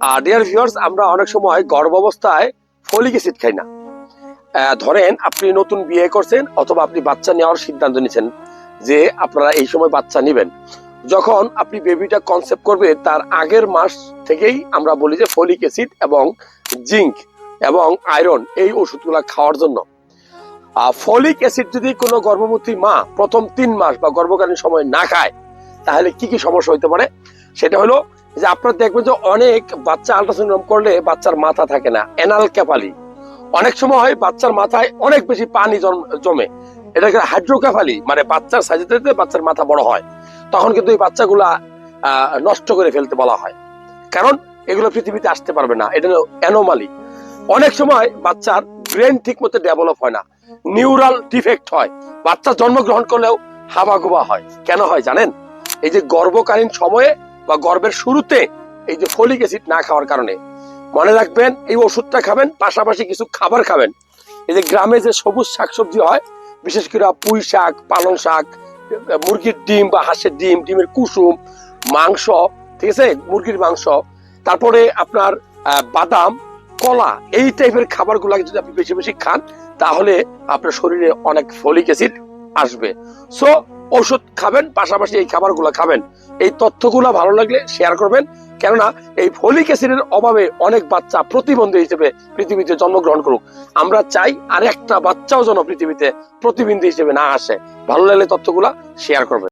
আর dear viewers আমরা অনেক সময় গর্ভ অবস্থায় ফলিক অ্যাসিড খাই না। ধরেন আপনি নতুন বিয়ে করছেন অথবা আপনি বাচ্চা নেওয়ার সিদ্ধান্ত নিয়েছেন যে আপনারা এই সময় বাচ্চা নেবেন। যখন আপনি বেবিটা কনসেপ্ট করবে, তার আগের মাস থেকেই আমরা বলি যে ফলিক অ্যাসিড এবং জিঙ্ক এবং আয়রন এই ওষুধগুলো খাওয়ার জন্য। ফলিক অ্যাসিড যদি কোনো গর্ভবতী মা প্রথম তিন মাস বা গর্ভকালীন সময় না খায়, তাহলে কি কি সমস্যা হতে পারে? সেটা হলো যে আপনারা দেখবেন যে অনেক বাচ্চা আল্ট্রাসাউন্ড করলে বাচ্চার মাথা থাকে না এনাল ক্যাপালি অনেক সময় হয় বাচ্চার মাথায় অনেক বেশি পানি জমে। এটাকে হাইড্রোক্যাফালি মানে বাচ্চার সাইজে বাচ্চার মাথা বড় হয়। তখন কিন্তু এই বাচ্চাগুলা নষ্ট করে ফেলতে বলা হয়। কারণ এগুলো পৃথিবীতে আসতে পারবে না। এটা অ্যানোমালি অনেক সময় বাচ্চার ব্রেন ঠিক মতো ডেভেলপ হয় না। নিউরাল ডিফেক্ট হয়। বাচ্চা জন্মগ্রহণ করলেও হাবাগোবা হয়। কেন হয় জানেন? এই যে গর্ভকালীন সময়ে বা গর্ভের শুরুতে এই যে ফলিক অ্যাসিড না খাওয়ার কারণে। মনে রাখবেন, এই ওষুধটা খাবেন, পাশাপাশি কিছু খাবার খাবেন। এই যে গ্রামে যে সবুজ শাকসবজি হয়, বিশেষ করে পুঁই শাক, পালং শাক, মুরগির ডিম বা হাঁসের ডিম, ডিমের কুসুম, মাংস, ঠিক আছে? মুরগির মাংস। তারপরে আপনার বাদাম, কলা, এই টাইপের খাবারগুলো যদি আপনি বেশি বেশি খান, তাহলে আপনার শরীরে অনেক ফলিক অ্যাসিড আসবে। সো ওষুধ খাবেন, পাশাপাশি এই খাবারগুলো খাবেন। এই তথ্যগুলো ভালো লাগলে শেয়ার করবেন। কেননা এই ফলিক অ্যাসিডের অভাবে অনেক বাচ্চা প্রতিবন্ধী হিসেবে পৃথিবীতে জন্মগ্রহণ করুক। আমরা চাই আর একটা বাচ্চাও যেন পৃথিবীতে প্রতিবন্ধী হিসেবে না আসে। ভালো লাগলে তথ্যগুলা শেয়ার করবেন।